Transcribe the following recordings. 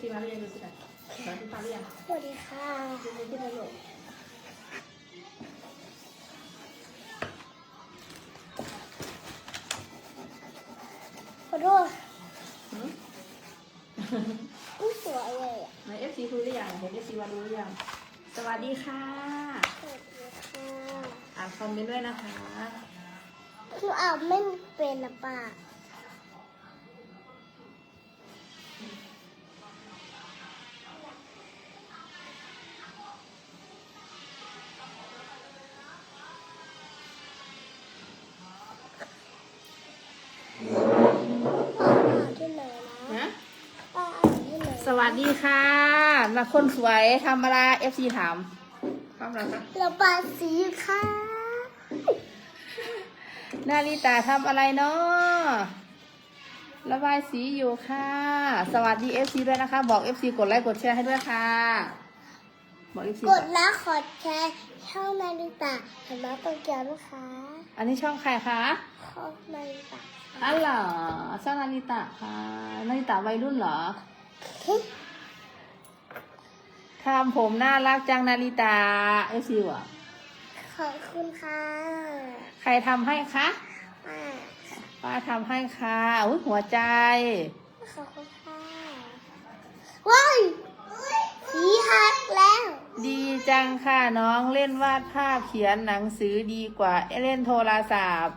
ซีมาหรือยังดูสิคะสวัสดีค่ะหรือยังสวัสดีค่ะดูมือขึ้นมาลูกขอโทษหืมผู้สวยเลยอะไหนเอฟซีดูหรือยังเห็นเอฟซีมาดูหรือยังสวัสดีค่ะสวัสดีค่ะอ่านคอมเมนต์ด้วยนะคะหนูอ่านไม่เป็นนะป้าป้า วัสดีค่ะมาคนสวยทำอะไรเอฟซีถามทำอะไรคะระบายสีค่ะนาริตาทำอะไรเนาะระบายสีอยู่ค่ะ สวัสดีเอฟซีด้วยนะคะ บอกเอฟซีกดไลค์กดแชร์ให้ด้วยค่ะ บอกเอฟซีกดไลค์กดแชร์ช่องนาฬิตาเห็นไหมโตเกียวนะคะ อันนี้ช่องใครคะช่องนาฬิตาอ๋อเหรอช่องนาริตะค่ะนาริตะวัยรุ่นเหรอ ทำผมน่ารักจังนาริตาเอฟซีวะขอบคุณค่ะ ใครทำให้คะป้าป้าทำให้ค่ะอุ้ยหัวใจ ขอบคุณค่ะว้ายสีหักแล้ว ดีจังค่ะน้องเล่นวาดภาพเขียนหนังสือดีกว่าเล่นโทรศัพท์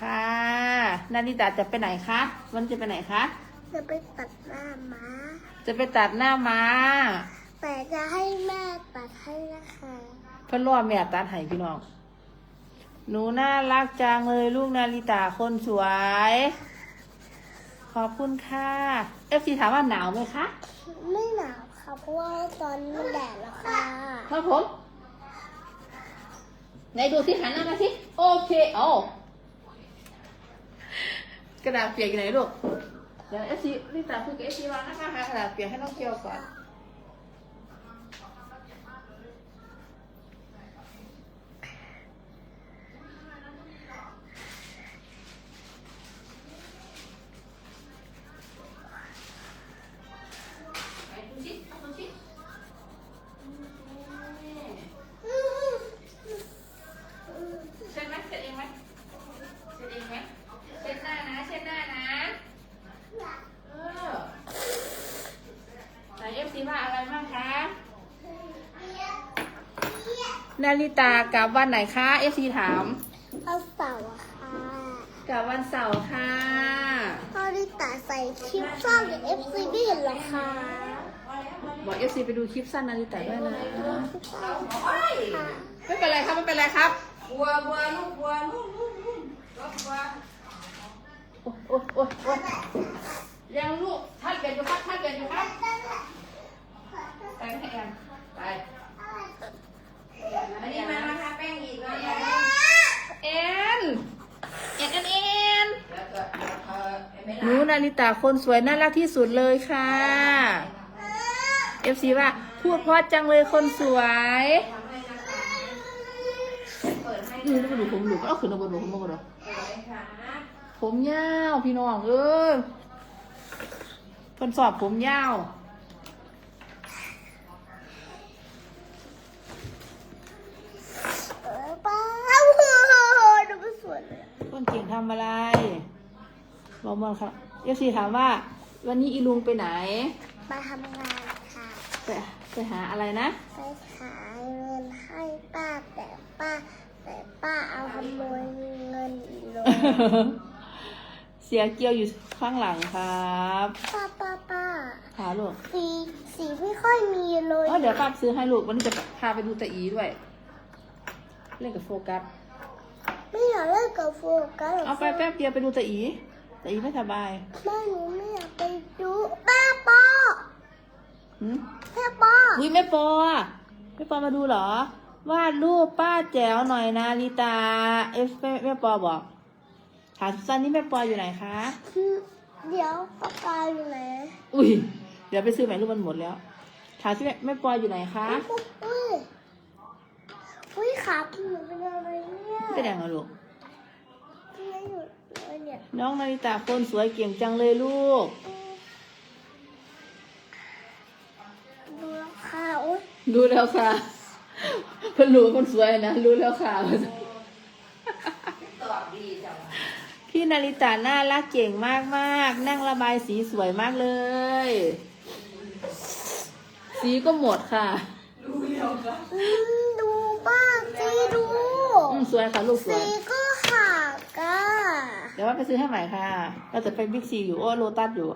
ค่ะนาริตาจะไปไหนคะวันนี้จะไปไหนคะ จะไปตัดหน้าม้า จะไปตัดหน้าม้า แต่จะให้แม่ตัดให้นะคะเพื่อนร่วมแม่ตัดให้พี่น้อง หนูน่ารักจังเลยลูกนาริตาคนสวย ขอบคุณค่ะ เอฟซีถามว่าหนาวไหมคะ ไม่หนาวค่ะเพราะว่าตอนนี้มันแดดแล้วค่ะครับผมไหนดูสิหันหน้ามาสิ โอเคโอ้กระดาษเปียกอยู่ไหนลูก เดี๋ยวเอฟซีลิตาพูดกับเอฟซีวางนะคะหาดเปลี่ยนให้น้องเกียวก่อนดูสิเอาดูสิ เช็ดไหมเช็ดเองไหมเช็ดเองไหมเช็ดหน้านะ เช็ดหน้านะ เออไหนเอฟซีว่าอะไรบ้างคะ นาริตากลับวันไหนคะเอฟซีถามเอาเสาอะค่ะกลับวันเสาร์ค่ะตอนนี้ตาใส่คลิปซ่อนกับเอฟซีไม่เห็นเหรอคะบอกเอฟซีไปดูคลิปสั้นนาริตาด้วยนะค่ะไม่เป็นไรครับไม่เป็นไรครับบัวบัวลูกบัวลูกลูกลูกลูกบัวโอ๊ยโอ๊ยโอ๊ยโอ๊ยยังลูกท่านเปลี่ยนอยู่ครับท่านเปลี่ยนอยู่ครับไปให้แอมไป อันนี้มามาทาแป้งอีกแล้วเนี่ยแอนแอนแอนแอนแล้วก็เออไม่หนูนาริตาคนสวยน่ารักที่สุดเลยค่ะเอฟซีว่าพูดเพราะจังเลยคนสวยทำให้นะคะเปิดให้อือมาดูผมดูเอาขึ้นมาบนผมมาบนเปิดให้ค่ะผมยาวพี่น้องเอ้ยเพิ่นสอบผมยาว เลยอะต้นเก่งทำอะไรบอกมาครับเอฟซีถามว่า วันนี้อีลุงไปไหน มาทำงานค่ะ ไปไปหาอะไรนะ ไปขายเงินให้ป้าแต่ป้า แต่ป้าเอาขโมยเงินอีกเลยเสียเกียวอยู่ข้างหลังครับป้าป้าป้าหาลูกสีสีไม่ค่อยมีเลยเออเดี๋ยวป้าซื้อให้ลูกวันนี้จะพาไปดูตาอีด้วย เล่นกับโฟกัส ไม่อยากเล่นกับโฟกัสหรกเอาไปแป๊บเดียวไปดูตาอีตาอีไม่สบายแม่หนูไม่อยากไปดูป้าปอหืมแม่ปออุ้ยแม่ปอแม่ปอมาดูเหรอวาดรูปป้าแจ๋วหน่อยนะลิตาเอฟแม่แม่ปอบอกถามซันนี่แม่ปออยู่ไหนคะเดี๋ยวปากกาอยู่ไหนอุ้ยเดี๋ยวไปซื้อใหม่รูปมันหมดแล้วถามที่แม่แม่ปออยู่ไหนคะอุ้ยอุ้ยขาพี่หนูเป็นอะไร เนี่ยเป็นยังไงลูก ไม่หยุดเลยเนี่ยน้องนาริตาคนสวยเก่งจังเลยลูกอค่ะอุ้ยรู้แล้วค่ะเพิ่นรู้ว่าคนสวยนะรู้แล้วค่ะ ตอบดีจังวะพี่นาริตาน่ารักเก่งมากมากๆนั่งระบายสีสวยมากเลย สีก็หมดค่ะรู้แล้วค่ะอืมดูบ้างสิดู อืมสวยค่ะลูกสวสียก็ขาดก้าเดี๋ยวว่าไปซื้อให้ใหม่ค่ะ เราจะไปบิ๊กซีอยู่โอ้โลตัสอยู่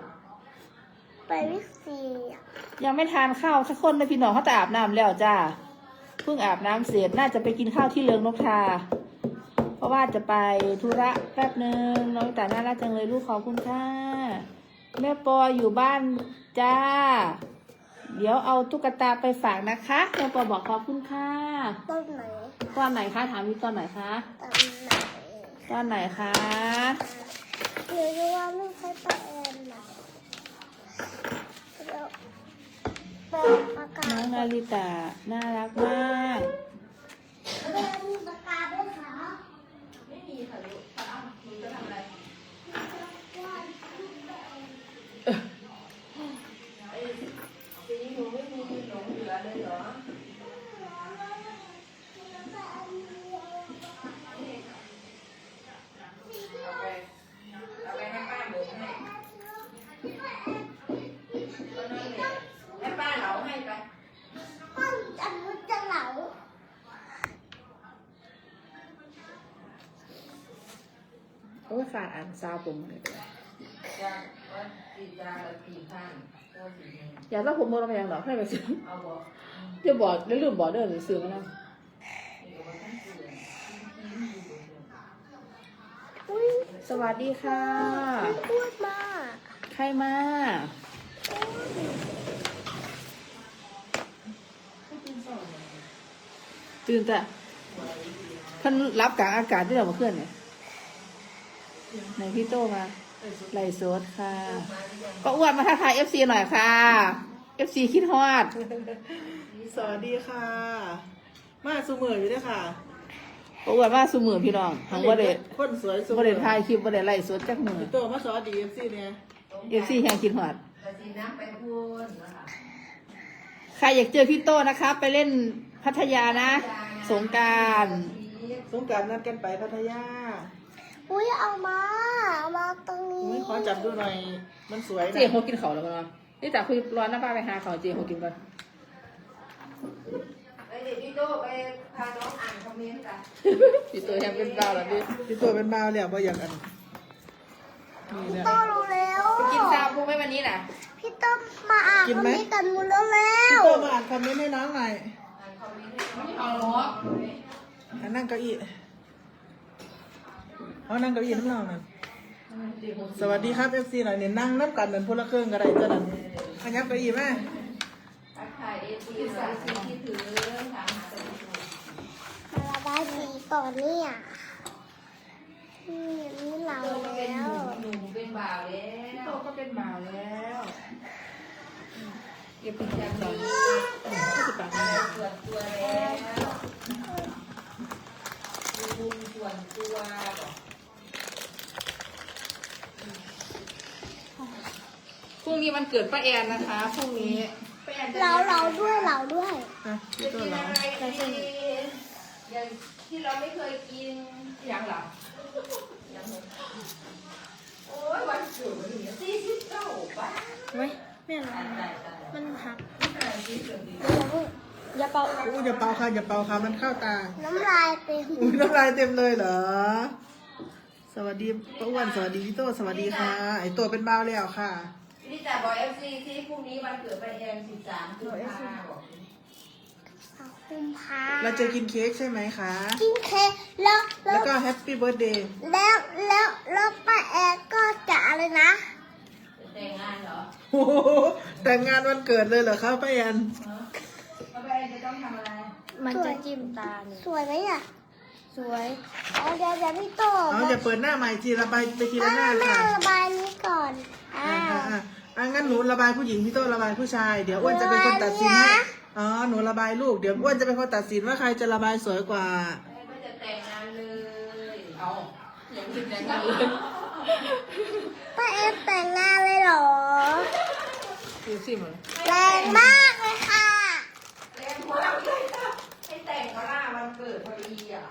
ไปวิกซีอะยังไม่ทานข้าวสักคนเลยพี่น้องเขาแต่อาบน้ำแล้วจ้าเพิ่งอาบน้ำเสร็จน่าจะไปกินข้าวที่เรืองนกทา เพราะว่าจะไปธุระแป๊บหนึ่งน้องแต่น่ารักจังเลยลูกขอบคุณค่ะแม่ปออยู่บ้านจ้า เดี๋ยวเอาตุ๊กตาไปฝากนะคะแม่ปอบอกขอบคุณค่ะ ต้นไหน ตอนไหนคะถามมีตอนไหนคะต้นไหนตอนไหนคะเดี๋ยวจะว่าไม่ใช่ปลาแอนนะเดี๋ยวเปิดปากกาน้องนาริตาน่ารักมากเปิดมีปากกาด้วยค่ะไม่มีค่ะลูก ฝากอ่านซาวผมเลยจะว่าตีจานละสี่ข้างโอ้สี่หนึ่งอยากเล่าผมโมเราไปยังหรอให้ไปซื้อเอาบอกเดี๋ยวบอกแล้วลืมบอกเด้อหรือซื้อมาแล้วเดี๋ยวมันต้องเสื่อมอุ้ยสวัสดีค่ะพูดมากใครมาตื่นแต่เพิ่นรับกลางอากาศที่เรามาเคลื่อนเนี่ย ไหนพี่โตมาไลฟ์สดค่ะ ก็อ้วนมาทักทายเอฟซีหน่อยค่ะเอฟซีคิดฮอด สวัสดีค่ะ มาสูมืออยู่ด้วยค่ะก็อ้วนมาสุมือพี่น้องทั้งว่าเด็ดคนสวยสูว่าเด็ดถ่ายคลิปว่าเด็ดไลฟ์สดจักมือพี่โตมาสวัสดีเอฟซีเนี่ยเอฟซีแห่งคิดฮอดแต่สีน้ำไปพูนนะคะใครอยากเจอพี่โตนะคะไปเล่นพัทยานะ สงกราร สงกรารนัดกันไปพัทยา อุ้ยเอามาเอามาตรงนี้อุ้ยขอจับดูหน่อย มันสวยเจนะโฮกินเขาวแล้วกันเนาะนี่แต่คุยร้อนหน้าป้าไปหาเขาวเจโฮกินก่อนไปเด็กพี่โตไปพาน้องอ่านคอมเมนต์กันพี่โตยังเป็นบ้าแล้วพี่พี่โตเป็นบ่าวแล้วบ่อยากอันนี่เนี่ยโตรู้แล้วไปกินซาบูไหมวันนี้น่ะพี่ต้มมาอ่านกินไหม คำนี้กันหมดแล้วแล้พี่วโตมาอ่านคอมเมนต์ให้น้องหน่อยอ่านคอมเมนต์ให้น้องไม่เอาหรอกอะนั่งเก้าอี้ เอานั่งเก้าอี้น้ำเราหน่อยสวัสดีครับเอฟซีหน่อยเนี่ยนั่งน้ำกันเหมือนพลเครื่องก็ได้จ้ะนั่นขยับเก้าอี้มาทักทายเอซีสายซีที่ถือถามหาแต่ไม่ถูกมาระบายสีก่อนเนี่ยนี่นี่เราโตก็เป็นแล้หวนุ่มหนุ่มเป็นบ่าวแล้พี่โตวก็เป็นบ่าวแล้วเก็บปิดอยัยางกก่อนมีก็สิบบาทนะส่วนตัวแล้วมีบุญส่วนตัวบอก รุ่งนี้มันเกิดป้าแอนนะคะพรุ่งนี้แป้งจะเราเราด้วยเราด้วย อะพี่จะโตกินเหรออะไรดีอย่างที่เราไม่เคยกินยังหรอโอ้ยวันเกิดนี่สี่สิบเก้าบาทไว้แม่เราตายตายตายมันหักตายที่สุดดีอย่าเป่าอู้อย่าเป่าค่ะอย่าเป่าค่ะมันเข้าตา น้ำลายเต็มอุ้ยน้ำลายเต็มเลยเหรอ สวัสดีป้าอ้วนสวัสดีพี่โตสวัสดีค่ะ ไอตัวเป็นบ่าวแล้วค่ะ พี่จ่าบอกเอฟซีที่พรุ่งนี้วันเกิดไปเอ็มสิบสามคือพาบอกคุมพาเราจะกินเค้กใช่ไหมคะ กินเค้กแล้วแล้แล้ววก็แฮปปี้เบิร์ดเดย์แล้วแล้วแล้วป้าแอดก็จะอะไรนะจะแต่งงานเหรอโอ้โหแต่งงานวันเกิดเลยเหรอคะป้าแอนฮะแล้วไปจะต้องทำอะไร มันจะจิ้มตาเนี่ยสวยไหมอะสวยเอาเดี๋ยวเดี๋ยวพี่โตเอาจะเปิดหน้าใหม่ทีระบายไปทีละหน้าแม่ค่ะระบายนี้ก่อนอ่า อะงั้นหนูระบายผู้หญิงพี่โตระบายผู้ชาย เดี๋ยวอ้วนจะเป็นคนตัดสินให้อ๋อหนูระบายลูกเดี๋ยวอ้วนจะเป็นคนตัดสินว่าใครจะระบายสวยกว่า ไม่แต่งงานเลย เอาอย่างที่แต่งงานเลยป้าเอฟแต่งงานเลยเหรอดูสิมันแรงมากเลยค่ะแรงมากเลยค่ะให้แต่งก็หน้าวันเกิดพอดีอะ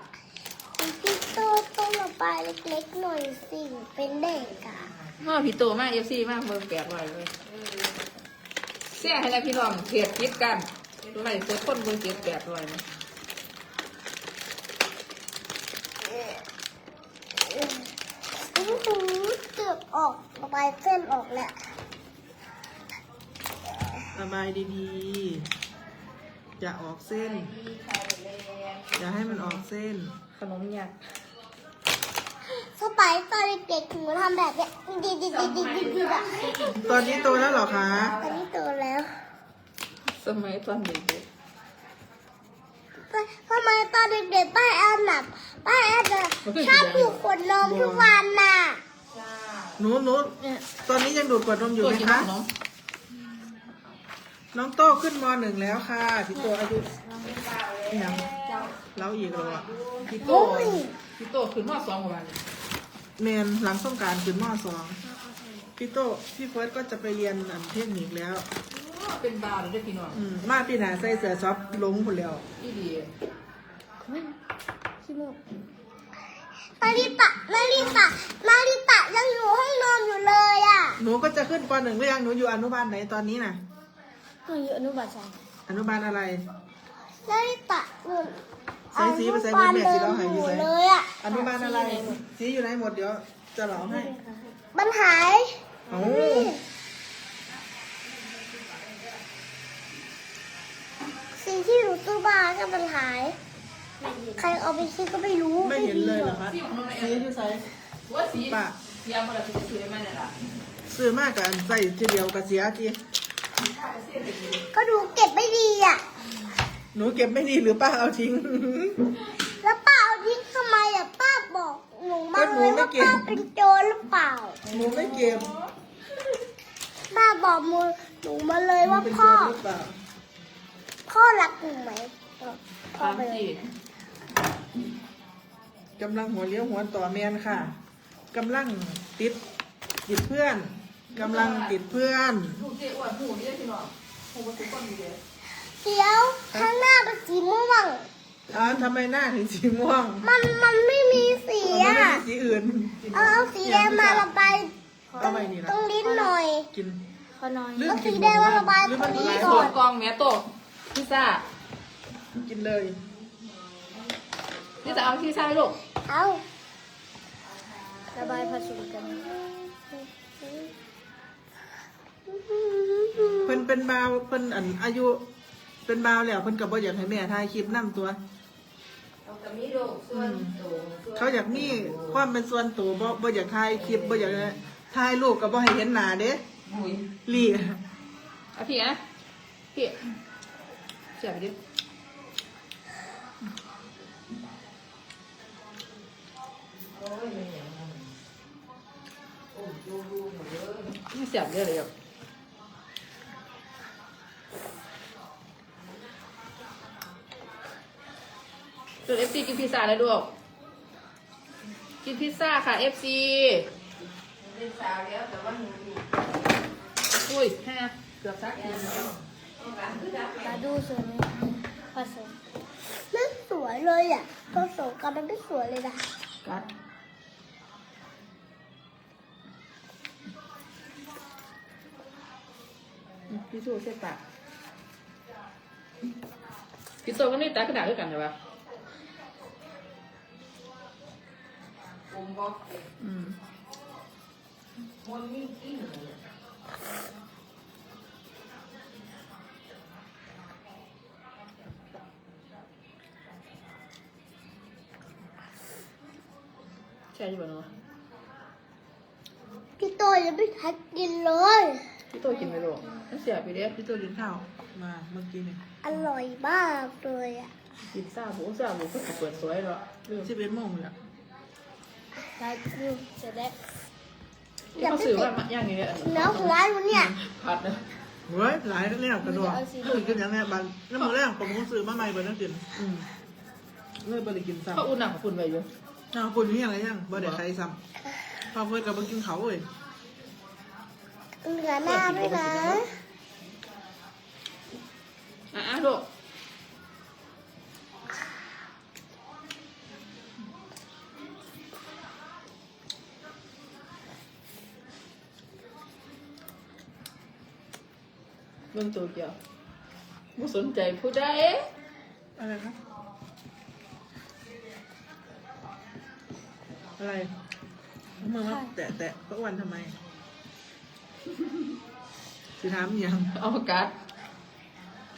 พี่โตต้องระบายเล็กๆหน่อยสิเป็นเด็กอะ มาพี่โตมากเอฟซีมากเบอร์แปดร้อยเลยเสียให้แล้วพี่น้องเทียบคิดกันไหลเสียคนเบอร์เจ็ดแปดร้อยนะอื้อหือเกือบออกระบายเส้นออกแล้วระบายดีๆอย่าออกเส้นอย่าให้มันออกเส้น ขนมยักษ์ สไปซ์ตอนเด็กๆหนูทำแบบเนี้ยดีดีดีดีดีดีอะตอนนี้โตแล้วเหรอคะ ตอนนี้โตแล้วสมัยตอนเด็กทำไมตอนเด็กๆป้าแอนน่ะป้าแอนน่ะชอบดูขวดนมทุกวันน่ะหนูหนูตอนนี้ยังดูดกวดนมอยู่ไหมคะ น้องโตขึ้นมหนึ่งแล้วค่ะ พี่โตอายุยังเราอีกแล้วอะพี่โต พี่โตขึ้นมาสองกว่าวันเมนหลังต้องกรารขึ้นมสองพี่โตพี่เฟิร์สก็จะไปเรียนอันเทคนิคแล้ว เป็นบาวเลยเด้อพี่น้องอืมมาปีหนาใส่เสื้อช็อปลงคนแล้วพี่ดีนาริตะนาริตะนาริตะยังอยู่ห้องนอนอยู่เลยอะหนูก็จะขึ้นปหนึ่งหรือยังหนูอยู่อนุบาลไหนตอนนี้น่ะ หนูอยู่อนุบาลสองอนุบาลอะไรนาริตะหนู ใส่สีไปใส่บนแม่สีเราหายอยู่ไหนเลยอะอนุบาลอะไร สีอยู่ไหนหมดเดี๋ยวจะเหลาให้มันหายเอ้าสิ่งที่หนูซื้อมาก็มันหาย ใครเอาไปซื้อก็ไม่รู้ไม่เห็นเลยเหรอคะสีของน้องไอสีอยู่ใส่ว่าสีปะสีเอามาแล้วสีสีได้ไหมเนี่ยล่ะซื้อมากกับใส่ทีเดียวกับเสียจีก็ดูเก็บไม่ดีอะ หนูเก็บไม่ดีหรือป้าเอาทิ้ง แล้วป้าเอาทิ้งทำไมอะป้าบอกหนูมาก็หนูเลยไม่ว่าเก็บป้าเป็นโจรหรือเปล่า หนูไม่เก็บป้าบอกมูหนูมาเลยหนูว่าเป็นพ่อโจรหรือเปล่าพ่อรักหนูไหมบอกพ่อสามไปเลยสีกำลังหัวเลี้ยวหัวต่อแมนค่ะกำลังติดติดเพื่อนกำลังติดเพื่อนหูเจ๊อ้วนหูนี่ได้พี่น้องหูมันทุกคนดีเลย เดี๋ยวข้างหน้าเป็นสีม่วง อ้าวทำไมหน้าถึงสีม่วงมันมันไม่มีสีมันไม่อะ มีสีอื่น เอาเอาสีแดงมาระบายตรเอางไว้นี่ตรละงลิ้นหน่อย กินเขาน้อย ลืมเอากิสีนแดงมาระบายหรือตรมันงมีนี้หลายโซก่อนนกองแม่โตพิซซ่ากินเลย นี่จะเอาพิซซ่าไหมลูกเอาระบายผสมกัน เพิ่นเป็นบาวเพิ่นอันอายุ เป็นบาวแล้วเพิ่นกับบ่อยากให้แม่ถ่ายคลิปนํตัวเอาแต่มีโรคส่วนตัวส่วนเขาอยากมีความเป็นส่วนตัวบ่บ่อยากถ่ายคลิปบ่อยากถ่ายรูปก็บ่ให้เห็นหน้าเด้หุยลี่เอาพี่นะพี่เสียบไปดินี่เสียบเยอะเลยอะ จนเอฟซีกินพิซซ่าแล้วด้วยกินพิซซ่าค่ะเอฟซีเป็นสาวแล้วแต่ว่าหนูอยู่อุ้ยแฮะเกือบสักทีร้านคือดับมาดูสวยไหมผสมไม่สวยเลยอะผสมกันมันไม่สวยเลยนะกัดพี่สู้เส้นปากพี่โตก็นี่ตากระดาษด้วยกันใช่ปะ ผมบอกอืมมันมีกินใช่ใช่ปะเนาะพี่โตยังไม่ทันกินเลย พี่โตกินไปหรอกนั่นเสียไปเด้พี่ตัวกินข้าวมาเมื่อกี้นี่อร่อยมากเลยอะ กินซ่าหมูซ่าหมูก็เปิดสวยแล้วเรื่อง11โมงแล้วได้ ดูเสร็จแล้วที่เขาสื่อว่ามันย่างอย่างเงี้ยเนื้อของร้านมันเนี่ยผัดนะเฮ้ยหลายแล้วกระโดดคือกินอย่างนี้บันน้ำมือแรกผมก็ซื้อมาใหม่เบอร์นั่นกินอืมเลยบ่ได้กินซ้ำเขาอุ่นหนักของคุณไปอยู่อ้าวคุณมีอะไรยังบ่ได้ใครซ้ำพอเพิ่นกับบ่กินเขาวเว้ยเหลือหน้าด้วยนะอะอะลูก เบิ่งตัวเกี่ยวบ่สนใจผู้ใดอะไรคะอะไรเอามือมาแตะแตะพระอ้วันทำไมคือถามอีกอยังเอากัด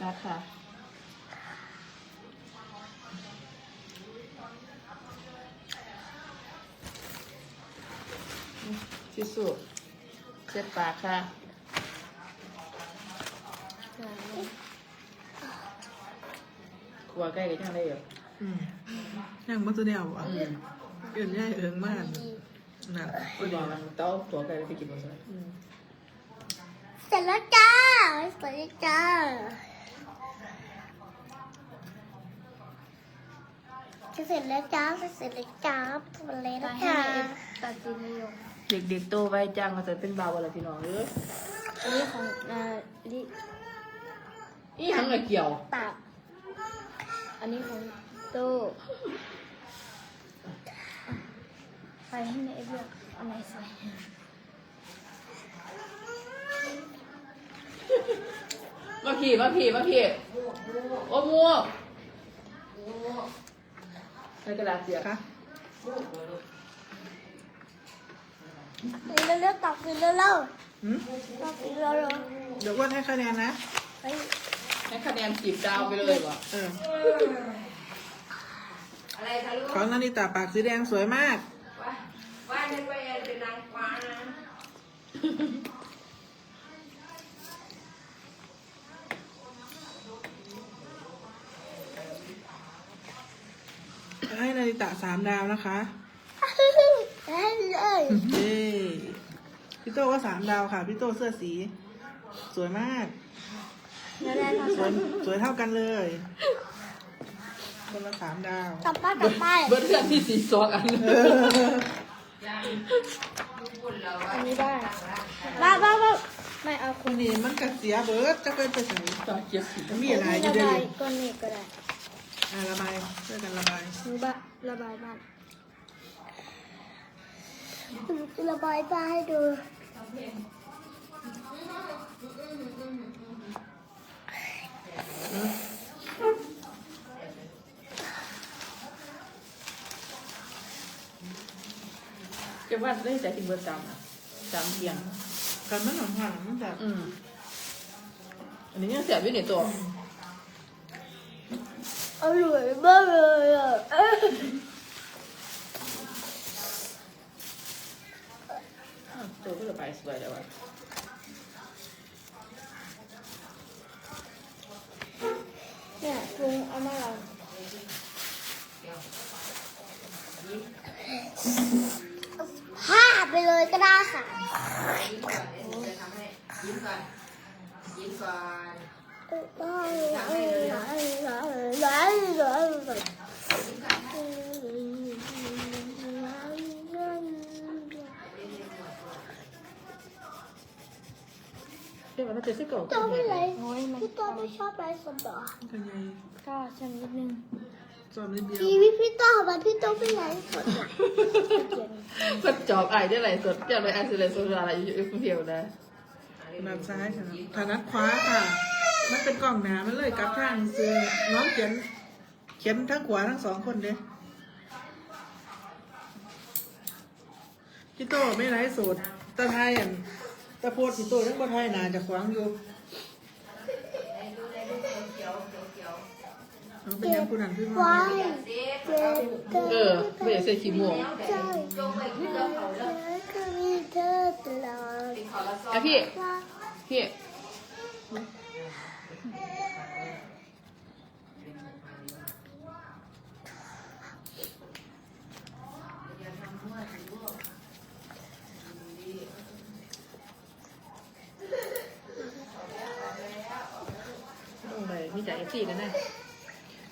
กัดค่ะชิสุเช็ดปากค่ะ กลัวใกล้กันยังได้อยู่อืมยังมาตัวเดียวอะอืมเอื่นย่ายเอิงมากน่ะพอดีมันเต้าตัวไก่ไปกินหมดเลยอืมเสร็จแล้วจ้าเสร็จแล้วจ้าเสร็จแล้วจ้าเสร็จแล้วจ้าทำอะไรนะจ้าตัดสินอยู่เด็กๆโตไวจังมาจะเป็นเบาอะไรพี่น้องเอ้ยอันนี้ของอ่าลิ อีหยังไงเกี่ยว ตับอันนี้ของตู้ไปให้ในเรื่องเอะไรใส่มาผีมาผีมาผีโอ้มัวใช้กระดาษเสียคะกินเร็วๆตักกินเร็วหืมๆตักกินเร็วเดี๋ยวอ้วนให้คะแนนนะๆเฮ้ย ให้คะแนนจีบดาวไปเลยว่ะเอออะไรคะลูกของนาริตาปากสีแดงสวยมาก ว่าว่าเป็นไปแอนเป็นนางฟ้านะให้นาริตะสามดาวนะคะเฮ้ยเลยเย้พี่โตก็สามดาวค่ะ พี่โตเสื้อสี สวยมาก แล้วแล้วสวยสวยเท่ากันเลย คนละสามดาวต่อไปต่อไปเบิร์ดเพื่อนที่สีซอกอันเอออันนี้ได้บ้าบ้าบ้าไม่เอาคคนนนี้มันกัดเสียเบิร์ดจะเป็นไปใส่ตาเกียบสีมันมีอะไรอยู่ระเดียวบาอยยู่ก้อนนี้ก็ได้อะระบายช่วยกันระบายหนูบ้าระบายบ้านหนูระบายบ้านให้ดู เก็บว่าได้แต่ถึงเบอร์สามอะสามเพียง กันมันหอมหอมมันแบบอืมอันนี้ยังเสียบอยู่ในตัว อร่อยมากเลยอะเอ้ยอ้าวตัวก็ระบายสวยแล้วว่ะ เอามาลองผ้าไปเลยก็ได้ค่ะยิ้มก่อนเดี๋ยวหนูจะทำให้ยิ้มก่อนยิ้มก่อนเดี๋ยวมันจะซื้อเก่าตัวไม่ไรพี่ตัวไม่ชอบไรสดหรอ กันใหญ่ก็ชนิดนึงจอมนิดเดียวทีวิพี่ตัวมันพี่ตัวไม่ไรสดหรอก็จอบไอ้ได้ไหลสดจะไปไอ้สิเลยสดอะไรอยู่เพียวนะถนัดซ้ายค่ะถนัดขวาค่ะ มันเป็นกล่องหนามันเลยกลับข้างซื้อน้องเขียน เขียนทั้งขวาทั้งสองคนเด้พี่โตไม่ไร้สูตรตะไทยอันตะโพดพี่โตทั้งบนไทยหนาจะขวางอยู่ เอาเป็นยังคุณหันพี่มาว้ายเด็กเจ็บเกิเออไม่อยากใส่ขี้ม่วงไองเขาแล้วคือมีเธอตลอดติดเขาละพี่พี่ลงไปมีจ่ายเอฟซีกันนะ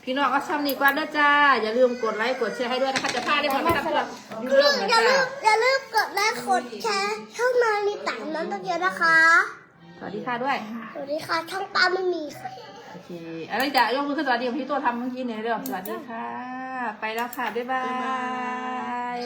พี่น้องก็ซ้ำนี่กว่าเด้อจ้า อย่าลืมกดไลค์กดแชร์ให้ด้วยนะคะจะพลาดได้พอไม่ทำเพื่อดูเรื่องนะอย่าจ้าลืมอย่าลืมกดไลค์กดแชร์ช่องนาลีตันนั้นตะเกียบนะคะสวัสดีค่ะด้วย สวัสดีค่ะช่องป้าไม่มีค่ะ โอเคอะไรจะยกมือขึ้นสวัสดีพี่ตัวทำเมื่อกี้เนี่ยเดี๋ยวสวัสดีค่ะ ไปแล้วค่ะ บ๊ายบาย